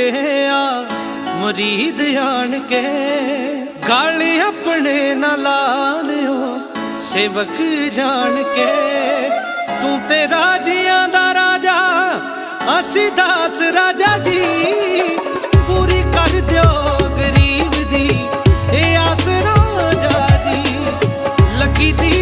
ਕੇ ਆ, ਮਰੀਦ ਆਣ ਕੇ। ਗਾਲ ਆਪਣੇ ਨਾ ਲਾ ਲਿਓ, ਸੇਵਕ ਜਾਣ ਕੇ। ਤੂੰ ਤੇ ਰਾਜਿਆਂ ਦਾ ਰਾਜਾ, ਅਸੀਂ ਦਾਸ ਰਾਜਾ ਜੀ। ਪੂਰੀ ਕਰ ਦਿਓ ਗਰੀਬ ਦੀ, ਇਹ ਆਸ ਰਾਜਾ ਜੀ। ਲੱਗੀ ਦੀ